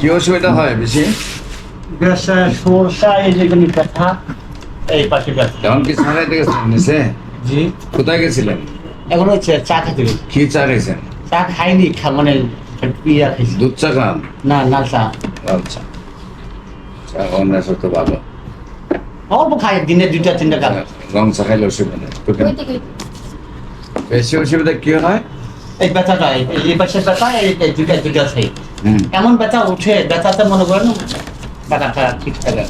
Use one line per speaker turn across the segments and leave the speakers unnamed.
কি অসুবিধা হয় বেশি?
সমস্যা এই যেগুলি ব্যথা এই পাশে
এমন কি ছাড়াইতে গেছিলেন নিচে?
জি।
কোথায় গেছিলেন?
এখন হচ্ছে চা খেতে
কি চা খাইছেন?
চা খাইনি মানে পিয়া খাইছি।
দুধ চা খান?
না না চা।
আচ্ছা। চা ভালো।
অল্প খাই দিনে দুইটা তিনটা কাপ।
রং চা খাইলে অসুবিধা নেই? বেশি অসুবিধা কি হয়?
এই ব্যথাটা এই এই পাশে ব্যথা এই এই দুইটা দুইটা খাই এমন ব্যথা উঠে ব্যথাতে মনে করেন ব্যথাটা ঠিক থাকে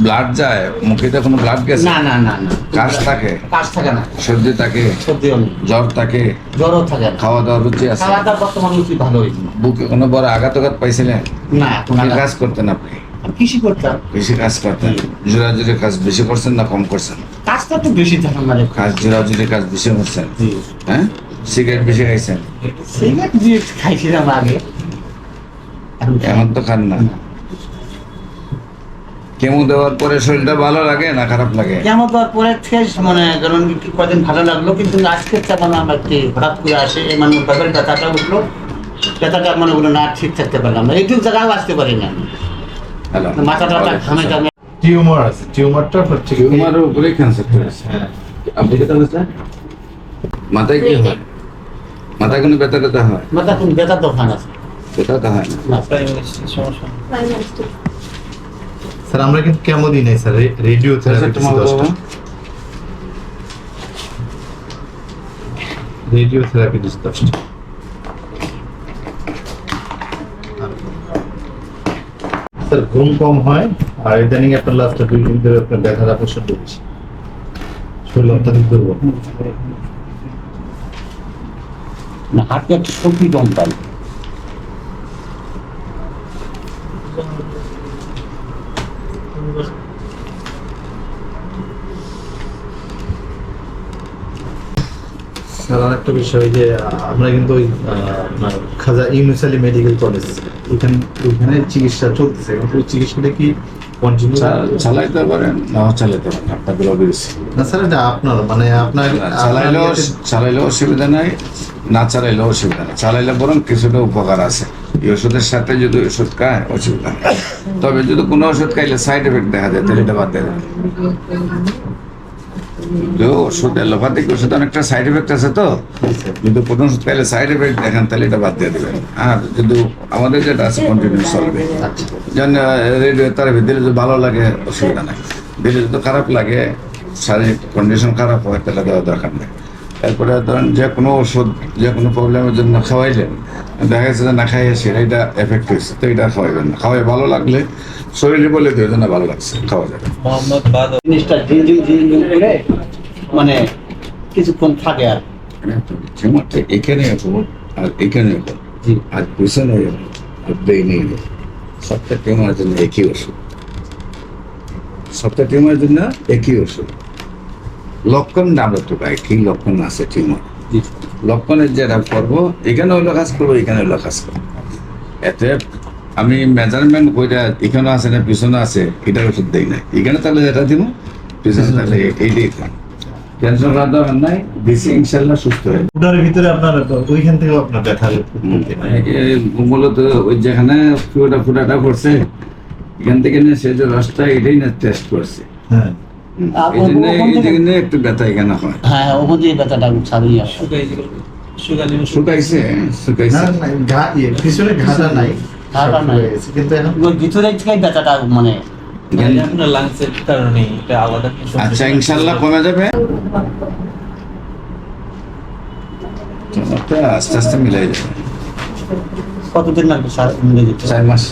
ব্লাড যায় মুখেতে কোনো ব্লাড গেছে?
না না না না।
কাশ থাকে?
কাশ থাকে না।
সর্দি থাকে?
সর্দিও নেই।
জ্বর থাকে?
জ্বরও থাকে না।
খাওয়া দাওয়ার রুচি আছে?
খাওয়া দাওয়া বর্তমান উচিত ভালো হয়েছে
বুকে কোনো বড় আঘাত আঘাত পাইছিলেন?
না
কাজ করতেন আপনি?
কৃষি করতাম।
বেশি কাজ করতেন? জোরাজুরি কাজ বেশি করছেন না কম করছেন?
কাজটা একটু বেশি থাকে আমাদের
কাজ জোরাজুরি কাজ বেশি করছেন? হ্যাঁ? সিগারেট বেশি খাইছেন?
সিগারেট দিয়ে খাইছিলাম আগে। এখন
এমন তো খান না। কেমো দেওয়ার পরে শরীরটা ভালো লাগে না খারাপ লাগে?
কেমন দেওয়ার পরে থেকে মানে ধরুন কি কদিন ভালো লাগল কিন্তু আজকে তেমন আমার কি হঠাৎ করে আসে এই মানে ব্যাপারে ব্যথাটা উঠল। ব্যথাটা মনে হলো না ঠিক থাকতে পারলাম না। এইটুকু জায়গায় আসতে পারি না। মাথাটা ঘামে ঘামে
টিউমার আছে টিউমারটা হচ্ছে
টিউমারের উপরে ক্যান্সার হয়েছে
হ্যাঁ।
আপনি কি তাহলে মাথায় কি হয়? মাথায় কোনো ব্যথা ব্যথা হয়?
মাথা কোন ব্যথা দোকান আছে
ব্যথা তো হয় না।
না।
স্যার আমরা কিন্তু কেমো দিই নাই sir? Radio therapy radio therapy দিচ্ছি দশটা। স্যার ঘুম কম হয় আর ইদানিং আপনার লাস্টে দুই দিন ধরে আপনার ব্যথাটা প্রচণ্ড বেশি। শরীর অত্যাধিক দুর্বল।
না হাতে একটা শক্তি কম পাই।
স্যার আরেকটা বিষয় যে আমরা কিন্তু ওই খাজা ইউনিসালি মেডিকেল কলেজ ওইখানে ওইখানে চিকিৎসা চলতেছে। কিন্তু ওই চিকিৎসাটা কি কন্টিনিউ
চালাইতে পারেন? না চালাইতে পারেন। আপনাকে অভিরুচি
না স্যার এটা আপনার মানে আপনার
চালাইলেও চালাইলেও অসুবিধা নাই না চালাইলেও অসুবিধা নাই। চালাইলে বরং কিছুটা উপকার আছে। এই ওষুধের সাথে যদি ওষুধ খায় অসুবিধা তবে যদি কোনো ওষুধ খাইলে সাইড এফেক্ট দেখা যায় তাহলে এটা বাদ দিয়ে ওষুধ এলোপ্যাথিক ওষুধ অনেকটা সাইড এফেক্ট আছে তো। যদি কোনো ওষুধ খাইলে সাইড এফেক্ট দেখেন, তাহলে এটা বাদ দিয়ে দেবেন। আর যদি আমাদের যেটা আছে কন্টিনিউ চলবে। যেন রেডিও থেরাপি দিলে যদি ভালো লাগে, অসুবিধা নাই। দিলে যদি খারাপ লাগে, শারীরিক কন্ডিশন খারাপ হয়, তাহলে দেওয়া দরকার নেই। এরপরে ধরেন যে কোনো ওষুধ যে কোনো প্রবলেমের জন্য খাওয়াইলেন দেখা গেছে যে না খাইয়ে সেটা এটা এফেক্ট হয়েছে। তো এটা খাওয়াইবেন না। খাওয়াই ভালো লাগলে শরীরে বলে দিও যে না ভালো লাগছে খাওয়া যাবে।
জিনিসটা করে মানে কিছুক্ষণ থাকে আর।
টিউমারটা এখানে আর এখানে আর পিছনে আর ব্রেইনে হবে সবটা টিউমারের জন্য একই ওষুধ। সবটা টিউমারের জন্য একই ওষুধ। লক্ষণ আমরা তো পাই কি লক্ষণ আছে টিউমার লক্ষণের যেটা করব এখানে হইল কাজ করব এখানে হইল কাজ করব। এতে আমি মেজারমেন্ট কইটা এখানে আছে না পিছনে আছে এটার ওষুধ দেই না এখানে তাহলে যেটা দিব পিছনে তাহলে এইটাই খান টেনশন করার দরকার নাই বেশি ইনশাল্লাহ সুস্থ হয়ে।
ওটার ভিতরে আপনার ওইখান থেকেও আপনার ব্যথা
মূলত ওই যেখানে ফুটা ফুটাটা করছে এখান থেকে সে যে রসটা এটাই না টেস্ট করছে।
হ্যাঁ।
একটু ব্যথা এখানে হয়।
হ্যাঁ ওখান থেকে ব্যথাটা ছাড়িয়ে
শুকাইছে
ইয়ে, পিছনে ঘাটা নাই
ঘাটা নাই।
কিন্তু এখন
ওই ভিতরে থেকে ব্যথাটা মানে
আচ্ছা ইনশাল্লাহ কমে যাবে। আস্তে আস্তে মিলাই যাবে।
কতদিন লাগবে? মিলে যেতে?
চার মাস।